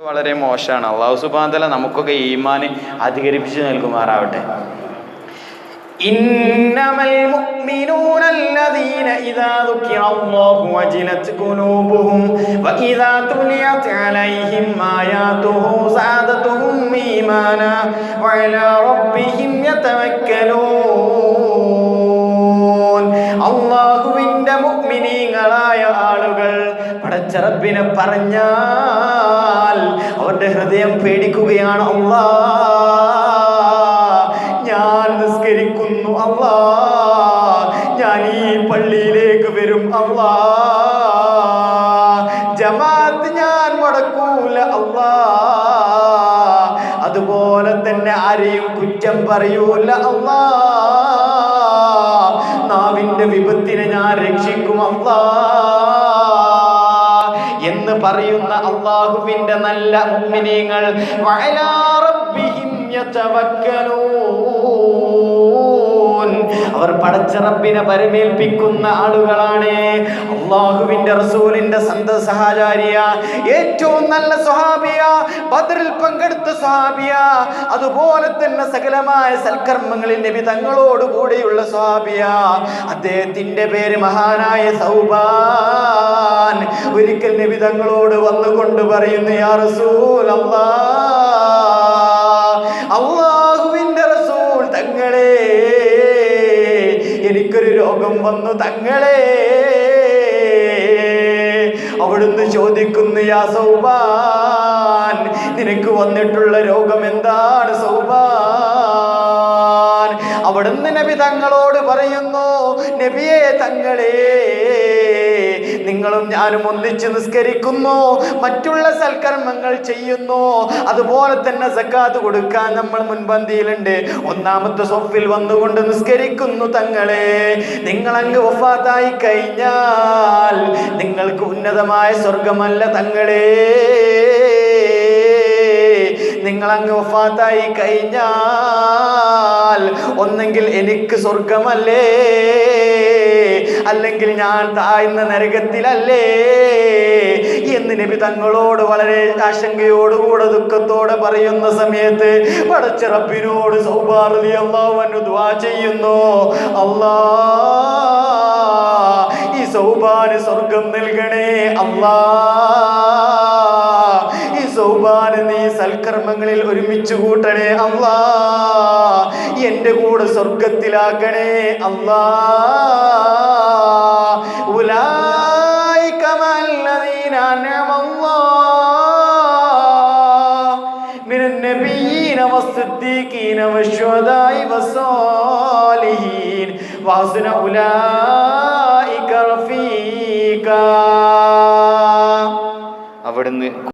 വളരെ മോശമാണ് അള്ളാഹു സുബാന്തല നമുക്കൊക്കെ ഈമാന് അധികരിപ്പിച്ച് നൽകുമാറാവട്ടെ إنما المؤمنون الذين إذا ذكر الله وجلت قلوبهم وإذا تليت عليهم آياته زادتهم إيمانا وعلى ربهم يتوكلون അള്ളാഹുവിന്റെ മുഗ്മിനീങ്ങളായ ആളുകൾ പടച്ചറബിനെ പറഞ്ഞാൽ അവരുടെ ഹൃദയം പേടിക്കുകയാണ് അള്ളാ. ഞാൻ നിസ്കരിക്കുന്നു അള്ളാ. ഞാൻ ഈ പള്ളിയിലേക്ക് വരും അള്ളാ. ജമാഅത്ത് ഞാൻ മുടക്കൂല അള്ളാ. അതുപോലെ തന്നെ ആരെയും കുറ്റം പറയൂല അള്ളാ. നാവിന്റെ വിപത്തിനെ ഞാൻ രക്ഷിക്കും അള്ളാ എന്ന് പറയുന്ന അള്ളാഹുവിന്റെ നല്ല ഉമ്മിനീങ്ങൾ വഅലാ റബ്ബിഹിം യതവക്കലൂൻ അവർ പടച്ചിറപ്പിനെ പരമേൽപ്പിക്കുന്ന ആളുകളാണ്. അള്ളാഹുവിന്റെ റസൂലിന്റെ സന്ത സഹചാരിയ ഏറ്റവും നല്ല സ്വഹാബിയ ബദറിൽ പങ്കെടുത്ത സ്വഹാബിയ അതുപോലെ തന്നെ സകലമായ സൽക്കർമ്മങ്ങളിൽ നബി തങ്ങളോട് കൂടെയുള്ള സ്വഹാബിയ. അദ്ദേഹത്തിന്റെ പേര് മഹാനായ സൗബാൻ. ഒരിക്കൽ നബി തങ്ങളോട് വന്നുകൊണ്ട് പറയുന്നു യാ റസൂൽ അള്ളാഹുവിന്റെ എനിക്കൊരു രോഗം വന്നു തങ്ങളെ. അവിടുന്ന് ചോദിക്കുന്നു യാ സൗബാൻ നിനക്ക് വന്നിട്ടുള്ള രോഗം എന്താണ് സൗബാൻ? അവിടുന്ന് നബി തങ്ങളോട് പറയുന്നു നബിയെ തങ്ങളെ നിങ്ങളും ഞാനും ഒന്നിച്ച് നിസ്കരിക്കുന്നു. മറ്റുള്ള സൽക്കർമ്മങ്ങൾ ചെയ്യുന്നു. അതുപോലെ തന്നെ സക്കാത്ത് കൊടുക്കാൻ നമ്മൾ മുൻപന്തിയിലുണ്ട്. ഒന്നാമത്തെ സൊഫിൽ വന്നുകൊണ്ട് നിസ്കരിക്കുന്നു തങ്ങളെ. നിങ്ങൾ അങ്ങ് വഫാത്തായി കഴിഞ്ഞാൽ നിങ്ങൾക്ക് ഉന്നതമായ സ്വർഗമല്ല തങ്ങളെ. നിങ്ങൾ അങ്ങ് വഫാത്തായി കഴിഞ്ഞാൽ ഒന്നെങ്കിൽ എനിക്ക് സ്വർഗമല്ലേ? അല്ലെങ്കിൽ ഞാൻ താഴ്ന്ന നരകത്തിലല്ലേ? എന്ന് നബി തങ്ങളോട് വളരെ ആശങ്കയോടുകൂടെ ദുഃഖത്തോടെ പറയുന്ന സമയത്ത് പടച്ച റബ്ബിനോട് ദ്വാ ചെയ്യുന്നു. അല്ലാ ഈ സൗബാന് സ്വർഗം നൽകണേ ഈ സൗബാന് നീ സൽക്കർമ്മങ്ങളിൽ ഒരുമിച്ച് കൂട്ടണേ അല്ലാ എന്റെ കൂടെ സ്വർഗത്തിലാക്കണേ അല്ലാ ഉലായിക മല്ലദീന അൻഅമ അല്ലാഹ് من النبيين والصديقين والشهداء والصالحين وحسن أولئك رفيقا